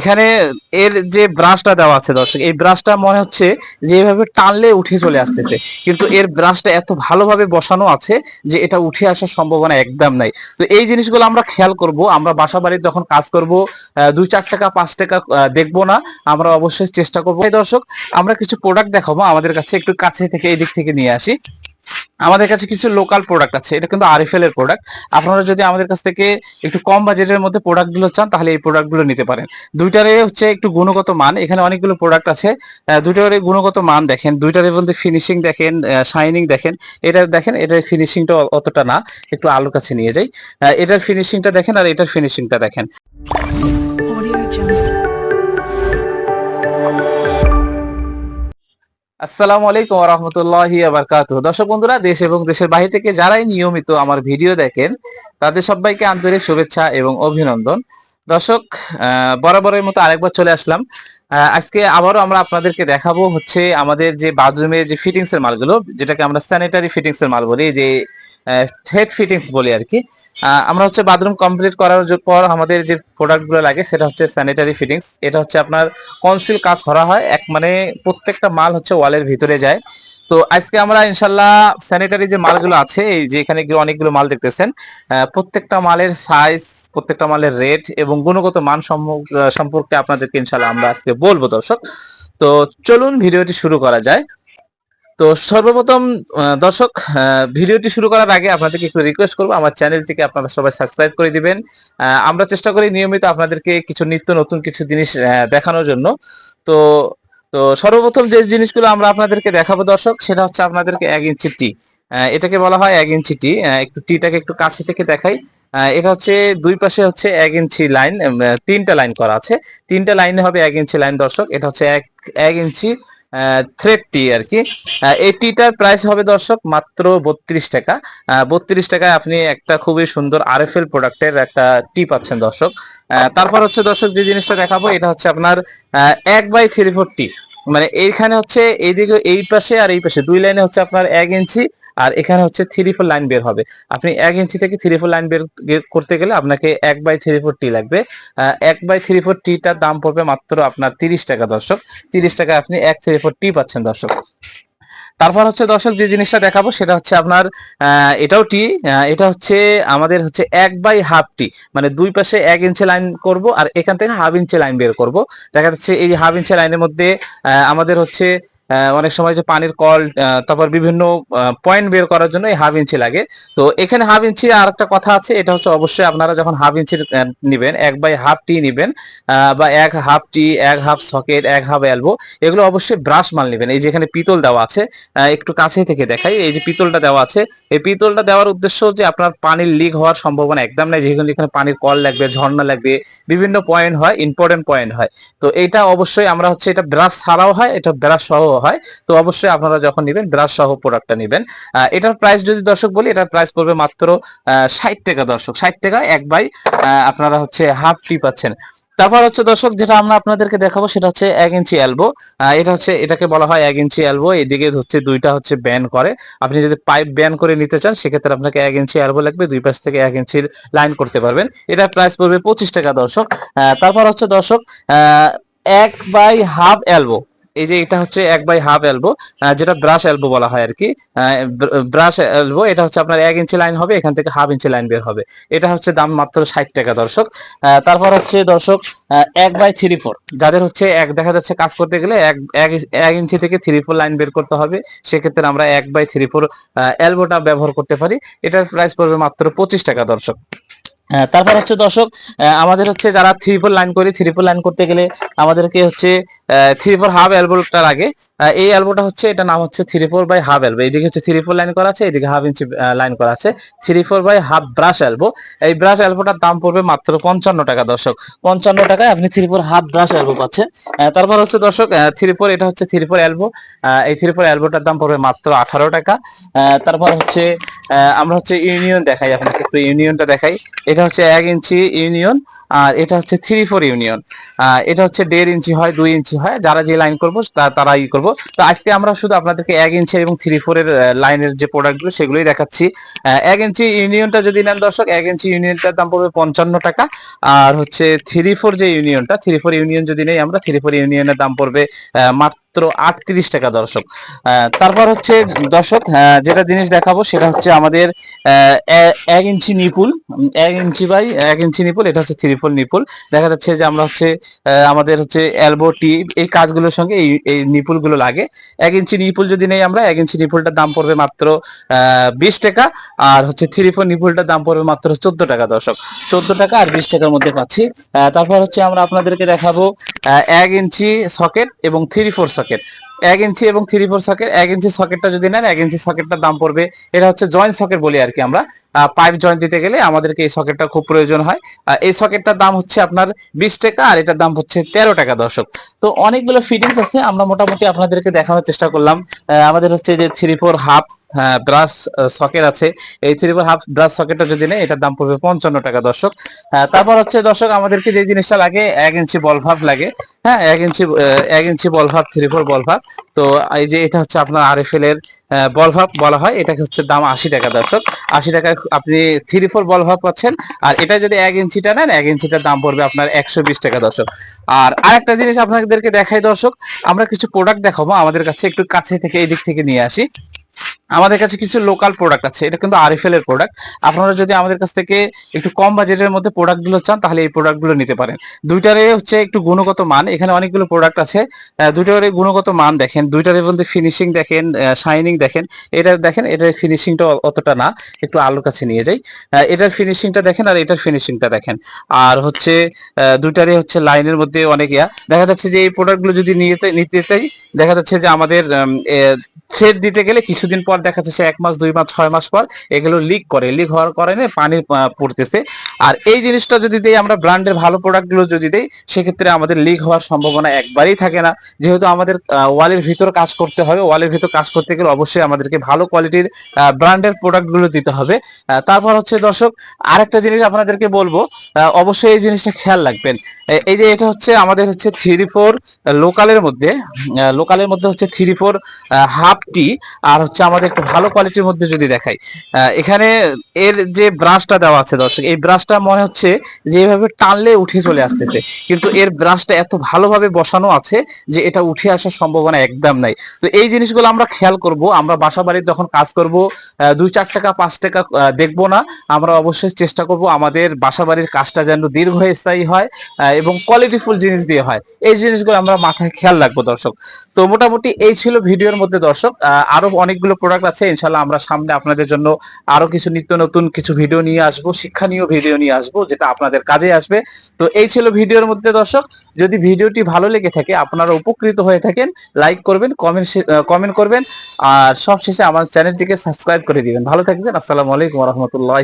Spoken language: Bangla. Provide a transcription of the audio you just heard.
এখানে এর যে ব্রাশটা দেওয়া আছে দর্শক, এই ব্রাশটা মনে হচ্ছে যে এইভাবে টানলে উঠে চলে আসতেছে। কিন্তু এর ব্রাশটা এত ভালোভাবে বসানো আছে যে এটা উঠে আসার সম্ভাবনা একদম নাই। তো এই জিনিসগুলো আমরা খেয়াল করব, আমরা বাসা বাড়িতে যখন কাজ করব দুই চার টাকা, পাঁচ টাকা দেখব না, আমরা অবশ্যই চেষ্টা করব। দর্শক, আমরা কিছু প্রোডাক্ট দেখাবো আমাদের কাছে, একটু কাছে থেকে এই দিক থেকে নিয়ে আসি। আমাদের কাছে কিছু লোকাল প্রোডাক্ট আছে, এটা কিন্তু আরএফএল এর প্রোডাক্ট আপনারা যদি আমাদের কাছ থেকে একটু কম বাজেটের মধ্যে প্রোডাক্টগুলো চান, তাহলে এই প্রোডাক্টগুলো নিতে পারেন। দুইটারে হচ্ছে একটু গুণগত মান, এখানে অনেকগুলো প্রোডাক্ট আছে। দুইটারে গুণগত মান দেখেন দুইটার মধ্যে ফিনিশিং দেখেন শাইনিং দেখেন। এটা দেখেন, এটার ফিনিশিংটা অতটা না, একটু আলোর কাছে নিয়ে যাই। এটার ফিনিশিংটা দেখেন আর এটার ফিনিশিংটা দেখেন। আসসালামু আলাইকুম রহমতুল্লাহ আবরকাত দর্শক বন্ধুরা, দেশ এবং দেশের বাহির থেকে যারাই নিয়মিত আমার ভিডিও দেখেন, তাদের সবাইকে আন্তরিক শুভেচ্ছা এবং অভিনন্দন। দর্শক বরাবরের মতো আরেকবার চলে আসলাম। আজকে আবারও আমরা আপনাদেরকে দেখাবো হচ্ছে আমাদের যে বাথরুমের যে ফিটিংস এর মালগুলো, যেটাকে আমরা স্যানিটারি ফিটিংস এর মাল বলি, যে হেড ফিটিংস বলি আর কি। আমরা হচ্ছে বাথরুম কমপ্লিট করার পর আমাদের যে প্রোডাক্টগুলো লাগে, সেটা হচ্ছে স্যানিটারি ফিটিংস এটা হচ্ছে আপনার কনসিল কাজ করা হয়, এক মানে প্রত্যেকটা মাল হচ্ছে ওয়ালের ভিতরে যায়। তো আজকে আমরা ইনশাল্লাহ স্যানিটারি যে মালগুলো আছে, এই যে এখানে অনেকগুলো মাল দেখতেছেন প্রত্যেকটা মালের সাইজ প্রত্যেকটা মালের রেট এবং গুণগত মান সম্পর্কে আপনাদেরকে ইনশাল্লাহ আমরা আজকে বলব দর্শক। তো চলুন ভিডিওটি শুরু করা যায়। তো সর্বপ্রথম দর্শক ভিডিওটি শুরু করার আগে আপনাদেরকে একটু রিকোয়েস্ট করব, আমার চ্যানেলটিকে আপনারা সবাই সাবস্ক্রাইব করে দিবেন। আমরা চেষ্টা করি নিয়মিত আপনাদেরকে কিছু নিত্য নতুন কিছু জিনিস দেখানোর জন্য। তো তো সর্বপ্রথম যে জিনিসগুলো আমরা আপনাদেরকে দেখাবো দর্শক, সেটা হচ্ছে আপনাদেরকে এক ইঞ্চি টি এটাকে বলা হয় এক ইঞ্চি টি একটু টিটাকে একটু কাছে থেকে দেখাই। এটা হচ্ছে, দুই পাশে হচ্ছে এক ইঞ্চি লাইন তিনটা লাইন করা আছে। তিনটা লাইনে হবে এক ইঞ্চি লাইন দর্শক। এটা হচ্ছে এক এক ইঞ্চি থ্রেড টি আর কি আহ, এই টিটার প্রাইস হবে দর্শক মাত্র বত্রিশ টাকা। বত্রিশ টাকায় আপনি একটা খুবই সুন্দর আর এফ এল প্রোডাক্টের একটা টি পাচ্ছেন দর্শক। তারপর হচ্ছে দর্শক যে জিনিসটা দেখাবো এটা হচ্ছে আপনার এক বাই থ্রি ফোর টি মানে এইখানে হচ্ছে এইদিকে এই পাশে আর এই পাশে। দুই লাইনে হচ্ছে আপনার এক ইঞ্চি আর এখানে হচ্ছে থ্রি ফোর লাইন বের হবে। আপনি এক ইঞ্চি থেকে থ্রি ফোর লাইন বের করতে গেলে আপনাকে এক বাই থ্রি ফোর টি লাগবে। এক বাই থ্রি ফোর টিটার দাম পড়বে মাত্র আপনার তিরিশ টাকা দর্শক। তিরিশ টাকা আপনি এক থ্রি ফোর টি পাচ্ছেন দর্শক। তারপর হচ্ছে দর্শক যে জিনিসটা দেখাবো সেটা হচ্ছে আপনার এটাও টি এটা হচ্ছে আমাদের হচ্ছে এক বাই হাফ টি মানে দুই পাশে এক ইঞ্চি লাইন করব আর এখান থেকে হাফ ইঞ্চি লাইন বের করব। দেখা যাচ্ছে এই হাফ ইঞ্চি লাইনের মধ্যে আমাদের হচ্ছে অনেক সময় যে পানির কল তারপর বিভিন্ন পয়েন্ট বের করার জন্য এই হাফ ইঞ্চি লাগে। তো এখানে হাফ ইঞ্চি আর একটা কথা আছে, এটা হচ্ছে অবশ্যই আপনারা যখন হাফ ইঞ্চি নিবেন, এক বাই হাফ টি নিবেন বা এক হাফ টি এক হাফ সকেট এক হাফ অ্যালবো এগুলো অবশ্যই ব্রাশ মাল নেবেন। এই যেখানে পিতল দেওয়া আছে একটু কাছে থেকে দেখাই, এই যে পিতলটা দেওয়া আছে, এই পিতলটা দেওয়ার উদ্দেশ্য যে আপনার পানির লিক হওয়ার সম্ভাবনা একদম নাই যেখানে এখানে পানির কল লাগবে, ঝর্ণা লাগবে, বিভিন্ন পয়েন্ট হয় ইম্পর্টেন্ট পয়েন্ট হয়। তো এটা অবশ্যই আমরা হচ্ছে এটা ব্রাশ ছাড়াও হয়, এটা ব্রাশ সহ হয়, তো অবশ্যই আপনারা যখন নেবেন ব্রাশ সহ প্রোডাক্টটা নেবেন। এটার প্রাইস যদি দর্শক বলি, এটার প্রাইস পড়বে মাত্র ষাট টাকা দর্শক, ষাট টাকা এক বাই আপনারা হচ্ছে হাফ টি পাচ্ছেন। তারপর হচ্ছে দর্শক, যেটা আমরা আপনাদেরকে দেখাবো, সেটা হচ্ছে এক ইঞ্চি এলবো এটা হচ্ছে, এটাকে বলা হয় এক ইঞ্চি এলবো এদিকে হচ্ছে দুইটা হচ্ছে ব্যান করে। আপনি যদি পাইপ ব্যান করে নিতে চান, সেক্ষেত্রে আপনাকে এক ইঞ্চি এলবো লাগবে, দুই পাশ থেকে এক ইঞ্চির লাইন করতে পারবেন। এটার প্রাইস পড়বে পঁচিশ টাকা দর্শক। তারপর হচ্ছে দর্শক এক বাই হাফ এলবো এই যে এটা হচ্ছে এক বাই হাফ এলবো যেটা ব্রাশ এলবো বলা হয় আর কি ব্রাশ এলবো এটা হচ্ছে আপনার এক ইঞ্চি লাইন হবে, এখান থেকে হাফ ইঞ্চি লাইন বের হবে। এটা হচ্ছে দাম মাত্র ষাট টাকা, দর্শক। তারপর হচ্ছে, দর্শক এক বাই থ্রি ফোর যাদের হচ্ছে এক, দেখা যাচ্ছে কাজ করতে গেলে এক, এক- ইঞ্চি থেকে থ্রি ফোর লাইন বের করতে হবে। সেক্ষেত্রে আমরা এক বাই থ্রি ফোর এলবোটা ব্যবহার করতে পারি। এটার প্রাইস পড়বে মাত্র পঁচিশ টাকা, দর্শক। তারপর হচ্ছে দর্শক আমাদের হচ্ছে যারা থ্রি ফোর লাইন করি থ্রি ফোর লাইন করতে গেলে আমাদেরকে হচ্ছে থ্রি ফোর হাফ লাগে আহ, এই এলবোটা হচ্ছে এটা নাম হচ্ছে three four by half elbow এইদিকে হচ্ছে থ্রি ফোর লাইন করা আছে এদিকে হাফ ইঞ্চি লাইন করা আছে। Three four by half brass elbow এই ব্রাশ এলবোটার দাম পড়বে মাত্র পঞ্চান্ন টাকা দর্শক। পঞ্চান্ন টাকায় আপনি three four half brass elbow পাচ্ছেন তারপর হচ্ছে দর্শক থ্রি ফোর এটা হচ্ছে থ্রি ফোর এলবো এই থ্রি ফোর এলবোটার দাম পড়বে মাত্র আঠারো টাকা। তারপর হচ্ছে আমরা হচ্ছে ইউনিয়ন দেখাই আপনাকে। একটু ইউনিয়নটা দেখাই। এটা হচ্ছে এক ইঞ্চি ইউনিয়ন আর এটা হচ্ছে থ্রি ফোর ইউনিয়ন। এটা হচ্ছে দেড় ইঞ্চি হয় দুই ইঞ্চি হয়। যারা যে লাইন করব তারা ই করব। তো আজকে আমরা শুধু আপনাদেরকে এক ইঞ্চি এবং থ্রি ফোর এর লাইনের যে প্রোডাক্টগুলো সেগুলোই দেখাচ্ছি। এক ইঞ্চি ইউনিয়নটা যদি নেন দর্শক এক ইঞ্চি ইউনিয়নটার দাম পড়বে পঞ্চান্ন টাকা। আর হচ্ছে থ্রি ফোর যে ইউনিয়নটা থ্রি ফোর ইউনিয়ন যদি নেই আমরা থ্রি ফোর ইউনিয়নের দাম পড়বে আহ, মাত্র আটত্রিশ টাকা দর্শক। তারপর হচ্ছে দর্শক যেটা জিনিস দেখাবো সেটা হচ্ছে আমাদের এক ইঞ্চি নিপুল, এক ইঞ্চি বাই এক ইঞ্চি নিপুল, এটা হচ্ছে থ্রি ফোর নিপুল। দেখা যাচ্ছে যে আমরা হচ্ছে আমাদের হচ্ছে এলবো টি, এই কাজগুলোর সঙ্গে এই এই নিপুলগুলো লাগে। এক ইঞ্চি নিপুল যদি নেই আমরা, এক ইঞ্চি নিপুলটার দাম পড়বে মাত্র বিশ টাকা। আর হচ্ছে থ্রি ফোর নিপুলটার দাম পড়বে মাত্র চোদ্দ টাকা দর্শক। চোদ্দ টাকা আর বিশ টাকার মধ্যে পাচ্ছি। তারপর হচ্ছে আমরা আপনাদেরকে দেখাবো এক ইঞ্চি সকেট এবং থ্রি ফোর সকেট এক ইঞ্চি এবং থ্রি ফোর সকেট এক ইঞ্চি সকেটটা যদি নেন, এক ইঞ্চি সকেটটার দাম পড়বে। এটা হচ্ছে জয়েন্ট সকেট বলি আর কি আমরা। পাইপ জয়েন্ট দিতে গেলে আমাদেরকে এই সকেটটা খুব প্রয়োজন হয়। এই সকেটটার দাম হচ্ছে আপনার বিশ টাকা আর এটার দাম হচ্ছে তেরো টাকা দর্শক। তো অনেকগুলো ফিটিংস আছে, আমরা মোটামুটি আপনাদেরকে দেখানোর চেষ্টা করলাম। আমাদের হচ্ছে যে three four half brass socket আছে। এই থ্রি ফোর হাফ ব্রাশ সকেটটা যদি নেই এটার দাম পড়বে পঞ্চান্ন টাকা দর্শক। তারপর হচ্ছে দর্শক, আমাদেরকে যে জিনিসটা লাগে, এক ইঞ্চি বল ভাব লাগে। হ্যাঁ এক ইঞ্চি এক ইঞ্চি বল ভাব থ্রি ফোর বল ভাব তো এই যে এটা হচ্ছে আপনার আরএফএল এর বল ভাব বলা হয়, এটাকে হচ্ছে দাম আশি টাকা দর্শক। আশি টাকায় আপনি থ্রি ফোর বল ভাব পাচ্ছেন। আর এটা যদি এক ইঞ্চিটা নেন, এক ইঞ্চিটার দাম পড়বে আপনার একশো বিশ টাকা, দর্শক। আর আরেকটা জিনিস আপনাদেরকে দেখাই, দর্শক, আমরা কিছু প্রোডাক্ট দেখাবো আমাদের কাছে, একটু কাছে থেকে এই দিক থেকে নিয়ে আসি। আমাদের কাছে কিছু লোকাল প্রোডাক্ট আছে, এটা কিন্তু আরএফএল এর প্রোডাক্ট আপনারা যদি আমাদের কাছ থেকে একটু কম বাজেটের মধ্যে প্রোডাক্টগুলো চান, তাহলে এই প্রোডাক্টগুলো নিতে পারেন। দুইটারে হচ্ছে একটু গুণগত মান, এখানে অনেকগুলো প্রোডাক্ট আছে। দুইটারে গুণগত মান দেখেন দুইটারের মধ্যে ফিনিশিং দেখেন শাইনিং দেখেন। এটা দেখেন, এটার ফিনিশিংটা অতটা না, একটু আলোর কাছে নিয়ে যাই। এটার ফিনিশিংটা দেখেন আর এটার ফিনিশিংটা দেখেন। আর হচ্ছে দুইটারে হচ্ছে লাইনের মধ্যে অনেক ইয়া। দেখা যাচ্ছে যে এই প্রোডাক্টগুলো যদি নিতে নিতে দেখা যাচ্ছে যে আমাদের থ্রেড দিতে গেলে কিছুদিন পর দেখা যাচ্ছে এক মাস, দুই মাস, ছয় মাস পর এগুলো লিক করে। লিক হওয়ার কারণে পানি পড়তেছে। আর এই জিনিসটা যদি দেই, আমরা ব্র্যান্ডের ভালো প্রোডাক্টগুলো যদি দেই, সেক্ষেত্রে আমাদের লিক হওয়ার সম্ভাবনা একবারেই থাকে না। যেহেতু আমাদের ওয়ালের ভিতর কাজ করতে হবে ওয়ালের ভিতর কাজ করতে গেলে অবশ্যই আমাদেরকে ভালো কোয়ালিটির ব্র্যান্ডের প্রোডাক্টগুলো দিতে হবে। তারপর হচ্ছে দর্শক, আরেকটা জিনিস আপনাদেরকে বলব অবশ্যই এই জিনিসটা খেয়াল রাখবেন। এই যে এটা হচ্ছে আমাদের হচ্ছে থ্রি ফোর লোকালের মধ্যে লোকালের মধ্যে হচ্ছে থ্রি ফোর হাফ টি, আর হচ্ছে আমাদের একটু ভালো কোয়ালিটির মধ্যে যদি দেখাই এখানে এর যে ব্রাশটা দেওয়া আছে দর্শক, এই ব্রাশটা মনে হচ্ছে যে এইভাবে টানলে উঠে চলে আসতেছে। কিন্তু এর ব্রাশটা এত ভালোভাবে বসানো আছে যে এটা উঠে আসার সম্ভাবনা একদম নাই। তো এই জিনিসগুলো আমরা খেয়াল করব, আমরা বাসা বাড়ির যখন কাজ করব দুই চার টাকা, পাঁচ টাকা দেখব না, আমরা অবশ্যই চেষ্টা করব আমাদের বাসা বাড়ির কাজটা যেন দীর্ঘস্থায়ী হয় এবং কোয়ালিটিফুল জিনিস দিয়ে হয়। এই জিনিসগুলো আমরা মাথায় খেয়াল রাখব দর্শক। তো মোটামুটি এই ছিল ভিডিওর মধ্যে দর্শক আরও অনেকগুলো প্রোডাক্ট আছে, ইনশাল্লাহ আমরা সামনে আপনাদের জন্য আরও কিছু নিত্য নতুন কিছু ভিডিও নিয়ে আসব, শিক্ষণীয় ভিডিও নিয়ে আসব, যেটা আপনাদের কাজে আসবে। তো এই ছিল ভিডিওর মধ্যে দর্শক। যদি ভিডিওটি ভালো লেগে থাকে, আপনারা উপকৃত হয়ে থাকেন লাইক করবেন কমেন্ট কমেন্ট করবেন, আর সবশেষে আমার চ্যানেলটিকে সাবস্ক্রাইব করে দিবেন। ভালো থাকবেন, আসসালামু আলাইকুম রহমতুল্লাহ